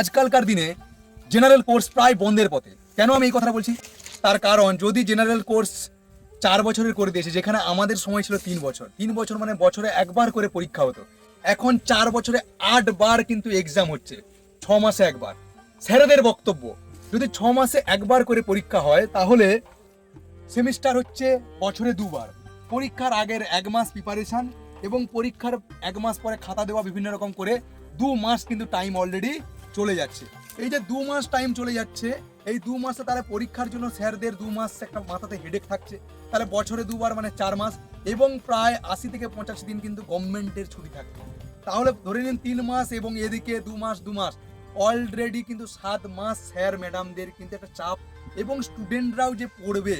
আজকালকার দিনে general course প্রায় বন্ধের পথে। কেন আমি এই কথাটা বলছি? তার কারণ, যদি জেনারেল কোর্স চার বছরের করে দিয়েছে, যেখানে আমাদের সময় ছিল তিন বছর তিন বছর মানে বছরে একবার করে পরীক্ষা হতো। এখন চার বছরে আট বার কিন্তু এক্সাম হচ্ছে, ছ মাসে একবার। স্যারেদের বক্তব্য, যদি ছ মাসে একবার করে পরীক্ষা হয়, তাহলে সেমিস্টার হচ্ছে বছরে দুবার। পরীক্ষার আগের এক মাস প্রিপারেশন এবং পরীক্ষার এক মাস পরে খাতা দেওয়া বিভিন্ন রকম করে, দু মাস কিন্তু টাইম অলরেডি চলে যাচ্ছে। এই যে দু মাস টাইম চলে যাচ্ছে, এই দু মাসে তারা পরীক্ষার জন্য স্যারদের দু মাস একটা মাথাতে হেডেক থাকছে। তাহলে বছরে দুবার মানে চার মাস এবং প্রায় আশি থেকে পঁচাশি দিন কিন্তু গভর্নমেন্টের ছুটি থাকে। তাহলে ধরে নিন তিন মাস এবং এদিকে দু মাস দু মাস। অলরেডি কিন্তু সাত মাস স্যার ম্যাডামদের কিন্তু একটা চাপ এবং স্টুডেন্টরাও যে পড়বে,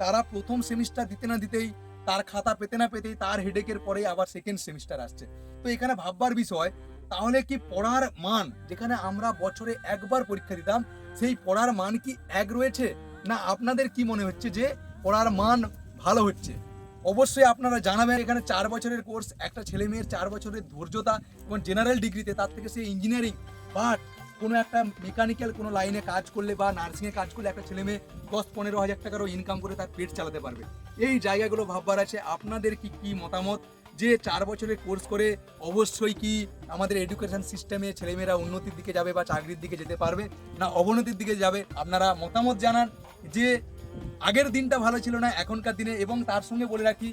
তারা প্রথম সেমিস্টার দিতে না দিতেই, তার খাতা পেতে না পেতেই তার হেডেকের পরে আবার সেকেন্ড সেমিস্টার আসছে। তো এখানে ভাববার বিষয় তাহলে কি পড়ার মান যেখানে আমরা বছরে একবার পরীক্ষা দিতাম, সেই পড়ার মান কি এক রয়েছে? না আপনাদের কি মনে হচ্ছে যে পড়ার মান ভালো হচ্ছে? অবশ্যই আপনারা জানাবেন, এখানে চার বছরের কোর্স একটা ছেলে মেয়ের চার বছরের ধৈর্যতা এবং জেনারেল ডিগ্রিতে তার থেকে সে ইঞ্জিনিয়ারিং বাট কোনো একটা মেকানিক্যাল কোনো লাইনে কাজ করলে বা নার্সিংয়ে কাজ করলে একটা ছেলে মেয়ে দশ পনেরো হাজার টাকারও ইনকাম করে তার পেট চালাতে পারবে। এই জায়গাগুলো ভাববার আছে, আপনাদের কি কি মতামত? যে চার বছরের কোর্স করে অবশ্যই কি আমাদের এডুকেশন সিস্টেমে ছেলেমেয়েরা উন্নতির দিকে যাবে বা চাকরির দিকে যেতে পারবে, না অবনতির দিকে যাবে, আপনারা মতামত জানান যে আগের দিনটা ভালো ছিল না, এখনকার দিনে এবং তার সঙ্গে বলে রাখি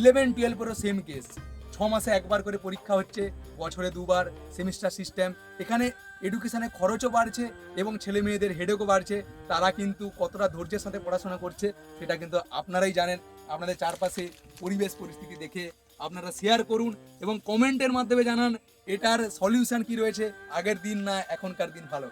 ইলেভেন টুয়েলভেরও সেম কেস ছ মাসে একবার করে পরীক্ষা হচ্ছে, বছরে দুবার সেমিস্টার সিস্টেম এখানে এডুকেশনে খরচও বাড়ছে এবং ছেলে মেয়েদের হেডেকও বাড়ছে। তারা কিন্তু কতটা ধৈর্যের সাথে পড়াশোনা করছে, সেটা কিন্তু আপনারাই জানেন। আপনাদের চারপাশে পরিবেশ, পরিস্থিতি দেখে আপনারা শেয়ার করুন এবং কমেন্টের মাধ্যমে জানান এটার সলিউশন কি রয়েছে। আগের দিন না এখনকার দিন ভালো।